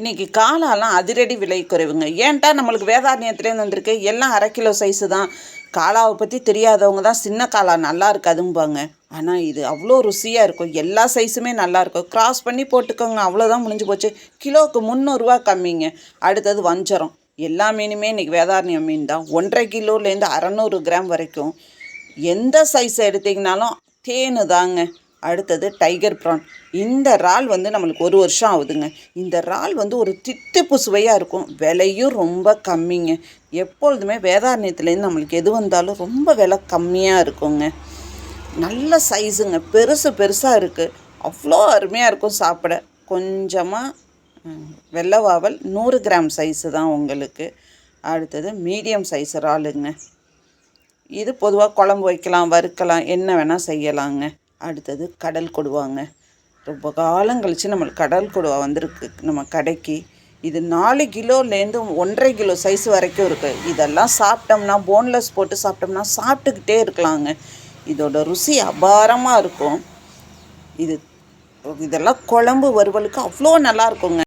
இன்னைக்கு காளாலாம் அதிரடி விலை குறைவுங்க. ஏன்ட்டா நம்மளுக்கு வேதாரண்யத்துலேருந்து வந்திருக்கு? எல்லாம் அரை கிலோ சைஸு தான். காளாவை பற்றி தெரியாதவங்க தான் சின்ன காளா நல்லா இருக்காதும்பாங்க. ஆனால் இது அவ்வளோ ருசியாக இருக்கும். எல்லா சைஸுமே நல்லாயிருக்கும் கிராஸ் பண்ணி போட்டுக்கோங்க. அவ்வளோதான் முடிஞ்சு போச்சு. கிலோவுக்கு முந்நூறுரூவா கம்மிங்க. அடுத்தது வஞ்சரம். எல்லா மீனுமே இன்றைக்கி வேதாரண்யம் மீன் தான். ஒன்றரை கிலோலேருந்து அறநூறு கிராம் வரைக்கும். எந்த சைஸை எடுத்தீங்கனாலும் தேனு தாங்க. அடுத்தது டைகர் ப்ரான் இந்த இறால் வந்து நம்மளுக்கு ஒரு வருஷம் ஆகுதுங்க. இந்த இறால் வந்து ஒரு தித்திப்பு சுவையாக இருக்கும். விலையும் ரொம்ப கம்மிங்க. எப்பொழுதுமே வேதாரண்யத்துலேருந்து நம்மளுக்கு எது வந்தாலும் ரொம்ப விலை கம்மியாக இருக்குங்க. நல்ல சைஸுங்க பெருசு பெருசாக இருக்குது அவ்வளோ அருமையாக இருக்கும் சாப்பிட. கொஞ்சமாக வெள்ளை வாவல் நூறு கிராம் சைஸு தான் உங்களுக்கு. அடுத்தது மீடியம் சைஸ் இறாலுங்க. இது பொதுவாக குழம்பு வைக்கலாம் வறுக்கலாம் என்ன வேணால் செய்யலாங்க. அடுத்தது கடல் கொடுவாங்க. ரொம்ப காலம் கழித்து நம்மளுக்கு கடல் கொடுவா வந்திருக்கு. நம்ம கடைக்கு. இது நாலு கிலோலேருந்து ஒன்றரை கிலோ சைஸ் வரைக்கும் இருக்குது இதெல்லாம் சாப்பிட்டோம்னா போன்லெஸ் போட்டு சாப்பிட்டோம்னா சாப்பிட்டுக்கிட்டே இருக்கலாங்க. இதோட ருசி அபாரமாக இருக்கும். இது இதெல்லாம் குழம்பு வறுவலுக்கு அவ்வளோ நல்லா இருக்குங்க.